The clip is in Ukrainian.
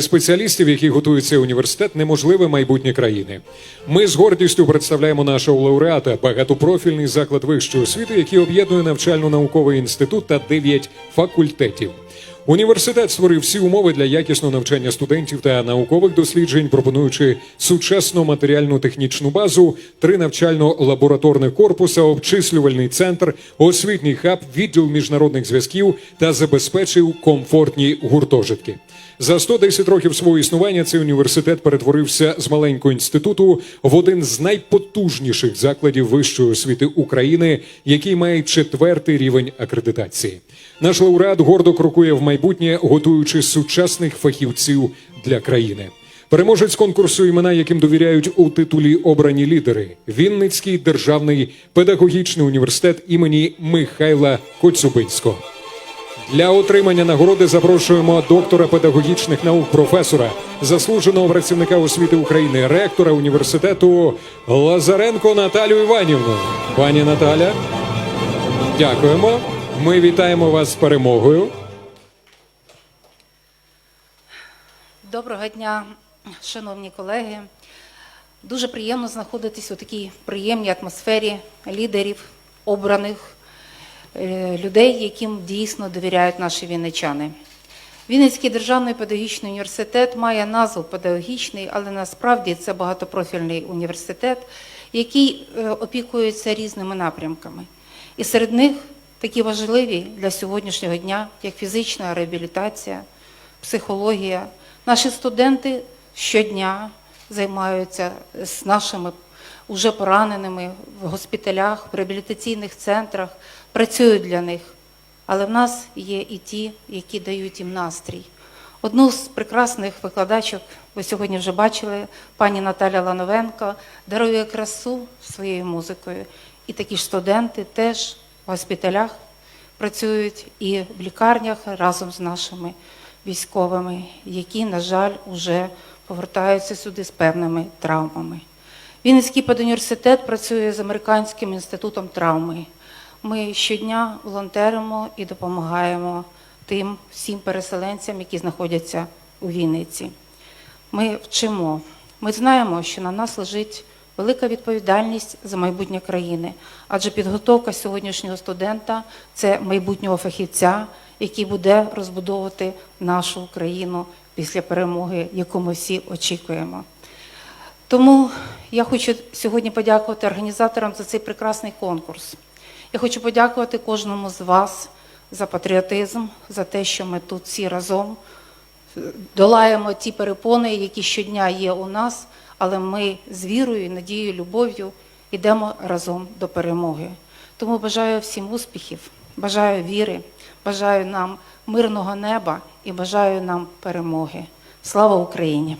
Спеціалістів, які готує цей університет, неможливе майбутнє країни. Ми з гордістю представляємо нашого лауреата, багатопрофільний заклад вищої освіти, який об'єднує навчально-науковий інститут та дев'ять факультетів. Університет створив всі умови для якісного навчання студентів та наукових досліджень, пропонуючи сучасну матеріальну технічну базу, три навчально-лабораторних корпуса, обчислювальний центр, освітній хаб, відділ міжнародних зв'язків та забезпечив комфортні гуртожитки. За 110 років свого існування цей університет перетворився з маленького інституту в один з найпотужніших закладів вищої освіти України, який має четвертий рівень акредитації. Наш лауреат гордо крокує в майбутнє, готуючи сучасних фахівців для країни. Переможець конкурсу імена, яким довіряють у титулі обрані лідери: Вінницький державний педагогічний університет імені Михайла Коцюбинського. Для отримання нагороди запрошуємо доктора педагогічних наук, професора, заслуженого працівника освіти України, ректора університету Лазаренко Наталю Іванівну. Пані Наталя, дякуємо. Ми вітаємо вас з перемогою. Доброго дня, шановні колеги. Дуже приємно знаходитись у такій приємній атмосфері лідерів, обраних е, людей, яким дійсно довіряють наші вінничани. Вінницький державний педагогічний університет має назву педагогічний, але насправді це багатопрофільний університет, який е, опікується різними напрямками. І серед них такі важливі для сьогоднішнього дня, як фізична реабілітація, психологія. Наші студенти щодня займаються з нашими уже пораненими в госпіталях, в реабілітаційних центрах, працюють для них. Але в нас є і ті, які дають їм настрій. Одну з прекрасних викладачок ви сьогодні вже бачили, пані Наталя Лановенко, дарує красу своєю музикою. І такі ж студенти теж в госпіталях працюють і в лікарнях разом з нашими військовими, які, на жаль, вже повертаються сюди з певними травмами. Вінницький педуніверситет працює з Американським інститутом травми. Ми щодня волонтеримо і допомагаємо тим всім переселенцям, які знаходяться у Вінниці. Ми вчимо. Ми знаємо, що на нас лежить велика відповідальність за майбутнє країни, адже підготовка сьогоднішнього студента це майбутнього фахівця, який буде розбудовувати нашу країну після перемоги, яку ми всі очікуємо. Тому я хочу сьогодні подякувати організаторам за цей прекрасний конкурс. Я хочу подякувати кожному з вас за патріотизм, за те, що ми тут всі разом долаємо ті перепони, які щодня є у нас, але ми з вірою, надією, любов'ю йдемо разом до перемоги. Тому бажаю всім успіхів, бажаю віри, бажаю нам мирного неба і бажаю нам перемоги. Слава Україні!